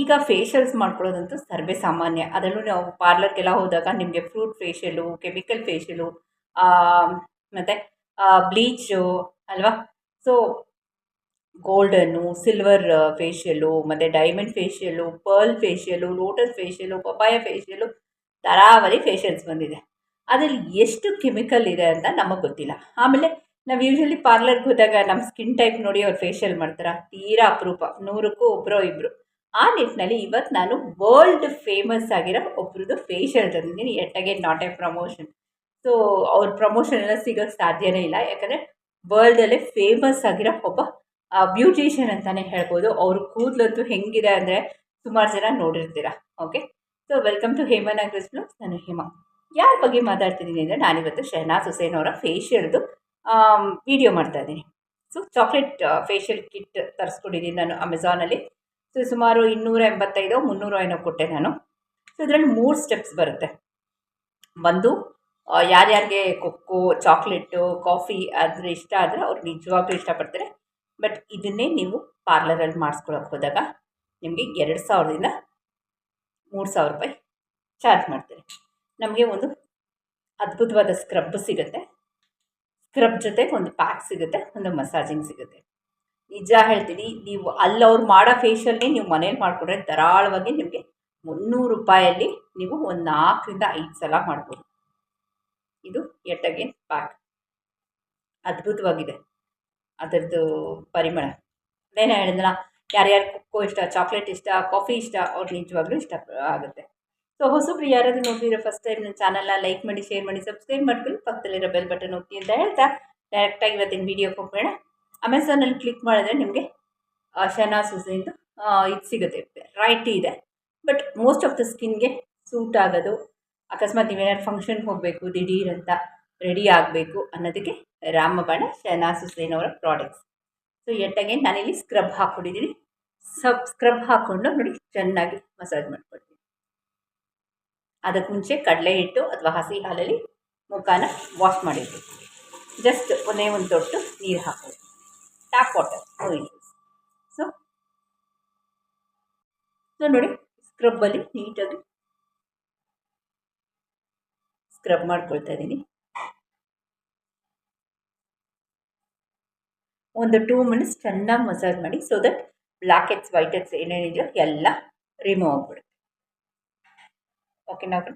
ಈಗ ಫೇಶಿಯಲ್ಸ್ ಮಾಡ್ಕೊಳ್ಳೋದಂತೂ ಸರ್ವೇ ಸಾಮಾನ್ಯ. ಅದರಲ್ಲೂ ನಾವು ಪಾರ್ಲರ್ಗೆಲ್ಲ ಹೋದಾಗ ನಿಮಗೆ ಫ್ರೂಟ್ ಫೇಶಿಯಲು ಕೆಮಿಕಲ್ ಫೇಶಿಯಲು ಮತ್ತು ಬ್ಲೀಚು ಅಲ್ವಾ? ಸೊ ಗೋಲ್ಡನ್ನು ಸಿಲ್ವರ್ ಫೇಶಿಯಲು ಮತ್ತು diamond facial pearl facial lotus facial papaya facial ತರಾವರಿ facials ಬಂದಿದೆ. ಅದರಲ್ಲಿ ಎಷ್ಟು ಕೆಮಿಕಲ್ ಇದೆ ಅಂತ ನಮಗೆ ಗೊತ್ತಿಲ್ಲ. ಆಮೇಲೆ ನಾವು ಯೂಶ್ವಲಿ ಪಾರ್ಲರ್ಗೆ ಹೋದಾಗ ನಮ್ಮ ಸ್ಕಿನ್ ಟೈಪ್ ನೋಡಿ ಅವ್ರು ಫೇಶಿಯಲ್ ಮಾಡ್ತಾರೆ? ತೀರಾ ಅಪರೂಪ. ನೂರಕ್ಕೂ ಒಬ್ಬರೋ ಇಬ್ಬರು ಆ ನಿಟ್ಟಿನಲ್ಲಿ ಇವತ್ತು ನಾನು ವರ್ಲ್ಡ್ ಫೇಮಸ್ ಆಗಿರೋ ಒಬ್ರದ್ದು ಫೇಶಿಯಲ್ ತಂದಿದ್ದೀನಿ yet again not a promotion so ಅವ್ರ ಪ್ರಮೋಷನ್ ಎಲ್ಲ ಸಿಗೋಕ್ಕೆ ಸಾಧ್ಯನೇ ಇಲ್ಲ. ಯಾಕಂದರೆ ವರ್ಲ್ಡಲ್ಲೇ ಫೇಮಸ್ ಆಗಿರೋ ಒಬ್ಬ ಬ್ಯೂಟಿಷಿಯನ್ ಅಂತಲೇ ಹೇಳ್ಬೋದು. ಅವ್ರ ಕೂದಲಂತೂ ಹೆಂಗಿದೆ ಅಂದರೆ ಸುಮಾರು ಜನ ನೋಡಿರ್ತೀರ. Okay so welcome to Heman blogs ನಾನು ಹೇಮಾ. ಯಾರ ಬಗ್ಗೆ ಮಾತಾಡ್ತಿದ್ದೀನಿ ಅಂದರೆ ನಾನಿವತ್ತು ಶಹನಾಜ್ ಹುಸೇನ್ ಅವರ ಫೇಶಿಯಲ್ದು ವಿಡಿಯೋ ಮಾಡ್ತಾ ಇದ್ದೀನಿ. ಸೊ ಚಾಕ್ಲೇಟ್ ಫೇಶಿಯಲ್ ಕಿಟ್ ತರಿಸ್ಕೊಂಡಿದ್ದೀನಿ ನಾನು ಅಮೆಝಾನಲ್ಲಿ ಸೊ, ಸುಮಾರು ಇನ್ನೂರ ಎಂಬತ್ತೈದು, ಮುನ್ನೂರು ಏನೋ ಕೊಟ್ಟೆ ನಾನು. ಸೊ ಇದರಲ್ಲಿ ಮೂರು ಸ್ಟೆಪ್ಸ್ ಬರುತ್ತೆ. ಒಂದು ಯಾರ್ಯಾರಿಗೆ ಕೊಕ್ಕೋ, ಚಾಕ್ಲೇಟು, ಕಾಫಿ ಆದರೆ ಇಷ್ಟ ಆದರೆ ಅವ್ರು ನಿಜವಾಗ್ಲೂ ಇಷ್ಟಪಡ್ತಾರೆ. ಬಟ್ ಇದನ್ನೇ ನೀವು ಪಾರ್ಲರಲ್ಲಿ ಮಾಡಿಸ್ಕೊಳಕ್ಕೆ ಹೋದಾಗ ನಿಮಗೆ ಎರಡು ಸಾವಿರದಿಂದ ಮೂರು ಸಾವಿರ ರೂಪಾಯಿ ಚಾರ್ಜ್ ಮಾಡ್ತಾರೆ. ನಮಗೆ ಒಂದು ಅದ್ಭುತವಾದ ಸ್ಕ್ರಬ್ ಸಿಗುತ್ತೆ. ಸ್ಕ್ರಬ್ ಜೊತೆ ಒಂದು ಪ್ಯಾಕ್ ಸಿಗುತ್ತೆ, ಒಂದು ಮಸಾಜಿಂಗ್ ಸಿಗುತ್ತೆ. ನಿಜ ಹೇಳ್ತೀನಿ, ನೀವು ಅಲ್ಲಿ ಅವ್ರು ಮಾಡೋ ಫೇಶಿಯಲ್ನೇ ನೀವು ಮನೇಲಿ ಮಾಡಿಕೊಂಡ್ರೆ ಧಾರಾಳವಾಗಿ ನಿಮಗೆ ಮುನ್ನೂರು ರೂಪಾಯಲ್ಲಿ ನೀವು ಒಂದು ನಾಲ್ಕರಿಂದ ಐದು ಸಲ ಮಾಡ್ಬೋದು. ಇದು ಎಟ್ ಅಗೇನ್ ಪ್ಯಾಕ್ ಅದ್ಭುತವಾಗಿದೆ. ಅದರದ್ದು ಪರಿಮಳ. ಅದೇನೇ ಹೇಳಿದ್ನಲ್ಲ, ಯಾರ್ಯಾರು ಕುಕ್ಕೋ ಇಷ್ಟ ಚಾಕ್ಲೇಟ್ ಇಷ್ಟ ಕಾಫಿ ಇಷ್ಟ ಅವ್ರು ನಿಜವಾಗ್ಲೂ ಇಷ್ಟ ಆಗುತ್ತೆ. ಸೊ ಹೊಸಬ್ರು ಯಾರಾದರೂ ನೋಡಿದ್ರೆ ಫಸ್ಟ್ ಟೈಮ್ ನನ್ನ ಚಾನಲ್ನ ಲೈಕ್ ಮಾಡಿ ಶೇರ್ ಮಾಡಿ ಸಬ್ಸ್ಕ್ರೈಬ್ ಮಾಡ್ಕೊಂಡು ಪಕ್ಕದಲ್ಲಿರೋ ಬೆಲ್ ಬಟನ್ ಒತ್ತಿ ಅಂತ ಹೇಳ್ತಾ ಡೈರೆಕ್ಟಾಗಿ ಇವತ್ತಿನ ವೀಡಿಯೋಗೆ ಹೋಗೋಣ ಅಮೆಝಾನಲ್ಲಿ ಕ್ಲಿಕ್ ಮಾಡಿದ್ರೆ ನಿಮಗೆ ಶನಾಸ್ ಹುಸೇನ್ದು ಇದು ಸಿಗುತ್ತೆ. ವೆರೈಟಿ ಇದೆ. ಬಟ್ ಮೋಸ್ಟ್ ಆಫ್ ದ ಸ್ಕಿನ್ಗೆ ಸೂಟ್ ಆಗೋದು, ಅಕಸ್ಮಾತ್ ನೀವೇನಾದ್ರು ಫಂಕ್ಷನ್ಗೆ ಹೋಗಬೇಕು, ದಿಢೀರ್ ಅಂತ ರೆಡಿ ಆಗಬೇಕು ಅನ್ನೋದಕ್ಕೆ ರಾಮಬಾಣ ಶಹನಾಸ್ ಹುಸೇನ್ ಅವರ ಪ್ರಾಡಕ್ಟ್ಸ್ ಸೊ ಎಟ್ಟಾಗೆ ನಾನಿಲ್ಲಿ ಸ್ಕ್ರಬ್ ಹಾಕ್ಕೊಂಡಿದ್ದೀನಿ. ಸಬ್ ಸ್ಕ್ರಬ್ ಹಾಕ್ಕೊಂಡು ನೋಡಿ, ಚೆನ್ನಾಗಿ ಮಸಾಜ್ ಮಾಡ್ಕೊಡ್ತೀನಿ ಅದಕ್ಕೆ ಮುಂಚೆ ಕಡಲೆ ಹಿಟ್ಟು ಅಥವಾ ಹಸಿ ಹಾಲಲ್ಲಿ ಮುಖಾನ ವಾಶ್ ಮಾಡಿರ್ಬೇಕು. ಜಸ್ಟ್ ಒಂದೇ ಒಂದು ತೊಟ್ಟು ನೀರು ಹಾಕೋದು ಟ್ಯಾಪ್ ವಾಟರ್ ಸೊ ಸೊ ನೋಡಿ ಸ್ಕ್ರಬ್ಬಲ್ಲಿ ನೀಟಾಗಿ ಸ್ಕ್ರಬ್ ಮಾಡ್ಕೊಳ್ತಾ ಇದ್ದೀನಿ. ಒಂದು ಟೂ ಮಿನಿಟ್ಸ್ ಚೆನ್ನಾಗಿ ಮಸಾಜ್ ಮಾಡಿ so that blackheads whiteheads ಏನೇನಿದೆಯೋ ಎಲ್ಲ ರಿಮೂವ್ ಆಗ್ಬಿಡುತ್ತೆ. ನಾವು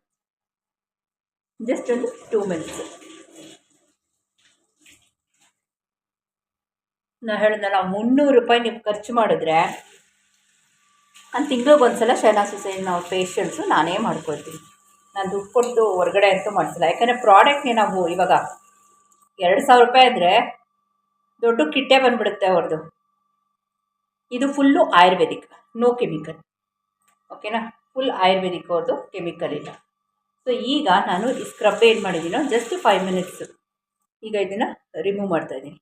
ಜಸ್ಟ್ ಒಂದು ಟೂ ಮಿನಿಟ್ಸ್ ನಾ ಹೇಳಿದ್ನಲ್ಲ ಮುನ್ನೂರು ರೂಪಾಯಿ ನೀವು ಖರ್ಚು ಮಾಡಿದ್ರೆ, ನಾನು ತಿಂಗ್ಳಿಗೆ ಒಂದು ಸಲ ಶೈನಾ ಸುಸೈನ್ ಅವ್ರ ಫೇಶಿಯಲ್ಸು ನಾನೇ ಮಾಡ್ಕೊಳ್ತೀನಿ. ನಾನು ದುಡ್ಡು ಕೊಟ್ಟು ಹೊರಗಡೆ ಅಂತೂ ಮಾಡಿಸಿಲ್ಲ. ಯಾಕಂದರೆ ಪ್ರಾಡಕ್ಟ್ನೇ ನಾವು ಇವಾಗ ಎರಡು ಸಾವಿರ ರೂಪಾಯಿ ಆದರೆ ದೊಡ್ಡ ಕಿಟ್ಟೆ ಬಂದುಬಿಡುತ್ತೆ ಅವ್ರದ್ದು ಇದು ಫುಲ್ಲು ಆಯುರ್ವೇದಿಕ್ ನೋ ಕೆಮಿಕಲ್ ಓಕೆನಾ ಫುಲ್ ಆಯುರ್ವೇದಿಕ್ ಅವ್ರದ್ದು ಕೆಮಿಕಲ್ ಇಲ್ಲ. ಸೊ ಈಗ ನಾನು ಈ ಸ್ಕ್ರಬ್ ಏನು ಮಾಡಿದ್ದೀನೋ ಜಸ್ಟ್ ಫೈವ್ ಮಿನಿಟ್ಸು ಈಗ ಇದನ್ನು ರಿಮೂವ್ ಮಾಡ್ತಾಯಿದ್ದೀನಿ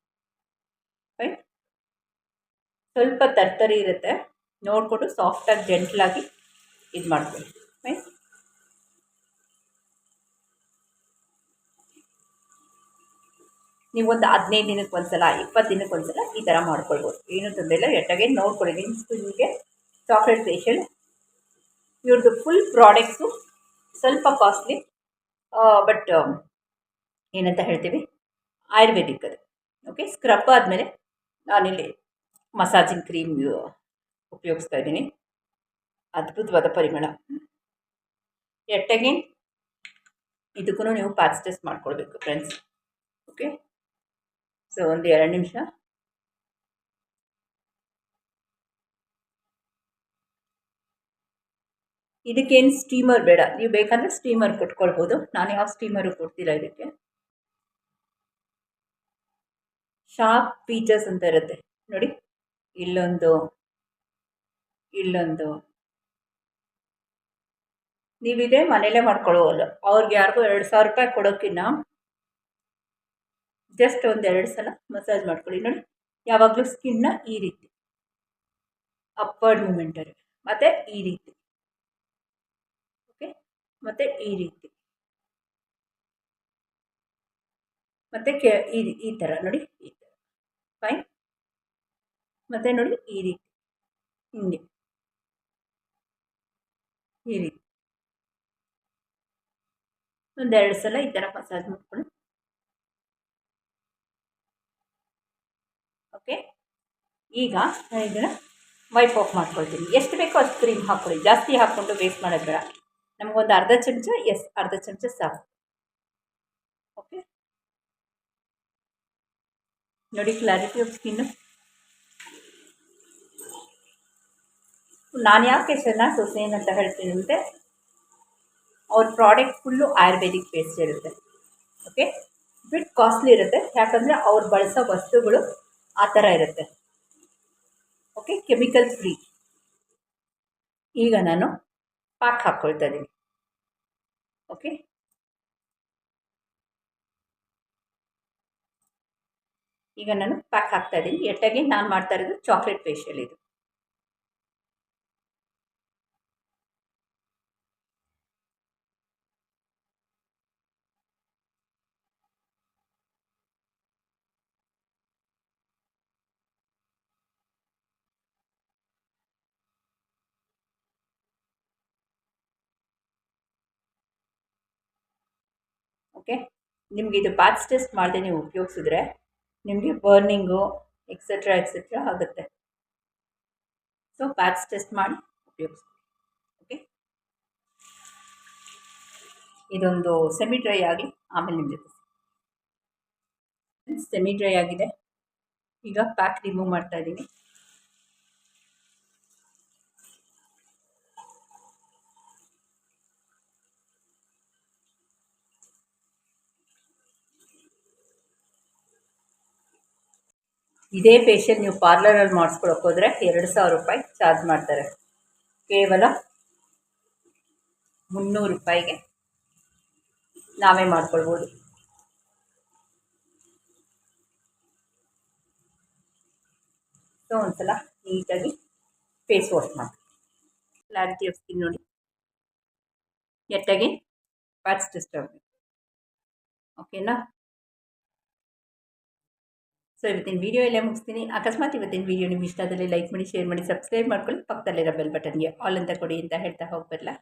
ರೈಟ್ ಸ್ವಲ್ಪ ತರ್ತರಿ ಇರುತ್ತೆ. ನೋಡಿಕೊಂಡು ಸಾಫ್ಟಾಗಿ ಜೆಂಟ್ಲಾಗಿ ಇದು ಮಾಡ್ಕೊಳ್ಳಿ. ನೀವು ಒಂದು ಹದಿನೈದು ದಿನಕ್ಕೆ ಒಂದ್ಸಲ ಇಪ್ಪತ್ತು ದಿನಕ್ಕೆ ಒಂದ್ಸಲ ಈ ಥರ ಮಾಡ್ಕೊಳ್ಬೋದು. ಏನು ತೊಂದರೆ ಇಲ್ಲ. ಎಟ್ಟಾಗೆ ನೋಡ್ಕೊಳ್ಳಿ. ನಿಮ್ಮ ಸ್ಕಿನ್ಗೆ ಚಾಕ್ಲೇಟ್ ಫೇಶಿಯಲ್ ಇವ್ರದ್ದು ಫುಲ್ ಪ್ರಾಡಕ್ಟ್ಸು ಸ್ವಲ್ಪ ಕಾಸ್ಟ್ಲಿ ಬಟ್ ಏನಂತ ಹೇಳ್ತೀವಿ? ಆಯುರ್ವೇದಿಕ್ ಅದು. ಓಕೆ ಸ್ಕ್ರಬ್ ಆದಮೇಲೆ ನಾನಿಲ್ಲಿ ಮಸಾಜಿಂಗ್ ಕ್ರೀಮ್ ಉಪಯೋಗಿಸ್ತಾ ಇದ್ದೀನಿ. ಅದ್ಭುತವಾದ ಪರಿಮಳ. ಎಟ್ಟಗೆ ಇದಕ್ಕೂ ನೀವು ಪ್ಯಾಚ್ ಟೆಸ್ಟ್ ಮಾಡ್ಕೊಳ್ಬೇಕು ಫ್ರೆಂಡ್ಸ್. ಓಕೆ? ಸೊ, ಒಂದು ಎರಡು ನಿಮಿಷ. ಇದಕ್ಕೇನು ಸ್ಟೀಮರ್ ಬೇಡ. ನೀವು ಬೇಕಂದರೆ ಸ್ಟೀಮರ್ ಕೊಟ್ಕೊಳ್ಬೋದು. ನಾನು ಯಾವ ಸ್ಟೀಮರು ಕೊಡ್ತಿಲ್ಲ ಇದಕ್ಕೆ. ಶಾರ್ಪ್ ಫೀಚರ್ಸ್ ಅಂತ ಇರುತ್ತೆ. ನೋಡಿ, ಇಲ್ಲೊಂದು ಇಲ್ಲೊಂದು. ನೀವಿದೆ ಮನೇಲೇ ಮಾಡ್ಕೊಳ್ಳೋಲ್ಲ ಅವ್ರಿಗೆ ಯಾರಿಗೂ ಎರಡು ಸಾವಿರ ರೂಪಾಯಿ ಕೊಡೋಕ್ಕಿನ್ನ ಜಸ್ಟ್ ಒಂದು ಎರಡು ಸಲ ಮಸಾಜ್ ಮಾಡ್ಕೊಳ್ಳಿ. ನೋಡಿ, ಯಾವಾಗಲೂ ಸ್ಕಿನ್ನ ಈ ರೀತಿ. ಅಪ್ಪರ್ಡ್ ಮೂಮೆಂಟಲ್ಲಿ ಮತ್ತು ಈ ರೀತಿ. ಓಕೆ ಮತ್ತು ಈ ರೀತಿ. ಮತ್ತು ಕೆ, ಈ ಈ ಥರ ನೋಡಿ ಫೈನ್ ಮತ್ತು ನೋಡಿ ಈ ರೀತಿ. ಹಿಂಗೆ. ಈ ರೀತಿ. ಒಂದೆರಡು ಸಲ ಈ ಥರ ಮಸಾಜ್ ಮಾಡ್ಕೊಳ್ಳಿ. ಓಕೆ ಈಗ ನಾನು ಇದನ್ನು ವೈಪ್ ಆಫ್ ಮಾಡ್ಕೊಳ್ತೀನಿ. ಎಷ್ಟು ಬೇಕೋ ಅಷ್ಟು ಕ್ರೀಮ್ ಹಾಕ್ಕೊಳ್ಳಿ. ಜಾಸ್ತಿ ಹಾಕ್ಕೊಂಡು ವೇಸ್ಟ್ ಮಾಡೋದು ಬೇಡ. ನಮಗೊಂದು ಅರ್ಧ ಚಮಚ ಎಸ್ ಅರ್ಧ ಚಮಚ ಸಾಕು. ಓಕೆ ನೋಡಿ ಕ್ಲಾರಿಟಿ ಆಫ್ ಸ್ಕಿನ್ನು ನಾನು ಯಾಕೆ ಶರಣಾಥ್ ಹುಸೇನ್ ಅಂತ ಹೇಳ್ತೀನಿ ಅಂದರೆ ಅವ್ರ ಪ್ರಾಡಕ್ಟ್ ಫುಲ್ಲು ಆಯುರ್ವೇದಿಕ್ ಬೇಸ್ಡ್ ಇರುತ್ತೆ. ಓಕೆ ಬಿಟ್ ಕಾಸ್ಟ್ಲಿ ಇರುತ್ತೆ. ಯಾಕಂದರೆ ಅವ್ರು ಬಳಸೋ ವಸ್ತುಗಳು ಆ ಥರ ಇರುತ್ತೆ. ಓಕೆ ಕೆಮಿಕಲ್ ಫ್ರೀ ಈಗ ನಾನು ಪ್ಯಾಕ್ ಹಾಕ್ಕೊಳ್ತಾ ಇದ್ದೀನಿ ಓಕೆ ಈಗ ನಾನು ಪ್ಯಾಕ್ ಹಾಕ್ತಾ ಇದ್ದೀನಿ ಎಟ್ಟಾಗಿ ನಾನು ಮಾಡ್ತಾ ಇರೋದು ಚಾಕ್ಲೇಟ್ ಫೇಶಿಯಲ್ ಇದು. ಓಕೆ ನಿಮಗೆ ಇದು ಬಾತ್ ಟೆಸ್ಟ್ ಮಾಡದೆ ನೀವು ಉಪಯೋಗಿಸಿದ್ರೆ ನಿಮಗೆ ಬರ್ನಿಂಗು ಎಕ್ಸೆಟ್ರಾ ಎಕ್ಸೆಟ್ರಾ ಆಗುತ್ತೆ. ಸೊ ಪ್ಯಾಕ್ಸ್ ಟೆಸ್ಟ್ ಮಾಡಿ ಉಪಯೋಗಿಸಿ ಓಕೆ ಇದೊಂದು ಸೆಮಿ ಡ್ರೈ ಆಗಿ ಆಮೇಲೆ ನಿಮ್ಮ ಜೊತೆ ಸೆಮಿ ಡ್ರೈ ಆಗಿದೆ. ಈಗ ಪ್ಯಾಕ್ ರಿಮೂವ್ ಮಾಡ್ತಾ ಇದ್ದೀನಿ. ಇದೇ ಫೇಶಿಯಲ್ ನೀವು ಪಾರ್ಲರಲ್ಲಿ ಮಾಡಿಸ್ಕೊಳಕ್ಕೆ ಹೋದರೆ ಎರಡು ಸಾವಿರ ರೂಪಾಯಿ ಚಾರ್ಜ್ ಮಾಡ್ತಾರೆ. ಕೇವಲ ಮುನ್ನೂರು ರೂಪಾಯಿಗೆ ನಾವೇ ಮಾಡ್ಕೊಳ್ಬೋದು. ಸೊ ಒಂದ್ಸಲ ನೀಟಾಗಿ ಫೇಸ್ ವಾಶ್ ಮಾಡಿ ಕ್ಲಾರಿಟಿ ಆಫ್ ಸ್ಕಿನ್ ನೋಡಿ. ಎಟ್ಟಾಗಿ ಪ್ಯಾಚ್ ಡಿಸ್ಟರ್ಬ್ ಓಕೆನಾ ಸೊ ಇವತ್ತಿನ ವೀಡಿಯೋ ಎಲ್ಲ ಮುಗಿಸ್ತೀನಿ. ಅಕಸ್ಮಾತ್ ಇವತ್ತಿನ ವೀಡಿಯೋ ನಿಮ್ಗೆ ಇಷ್ಟ ಆದಲ್ಲಿ ಲೈಕ್ ಮಾಡಿ ಶೇರ್ ಮಾಡಿ ಸಬ್ಸ್ಕ್ರೈಬ್ ಮಾಡ್ಕೊಳ್ಳಿ. ಪಕ್ಕದಲ್ಲಿರೋ ಬೆಲ್ ಬಟನ್ಗೆ ಆಲ್ ಅಂತ ಕೊಡಿ ಅಂತ ಹೇಳ್ತಾ ಹೋಗ್ಬರಲ್ಲ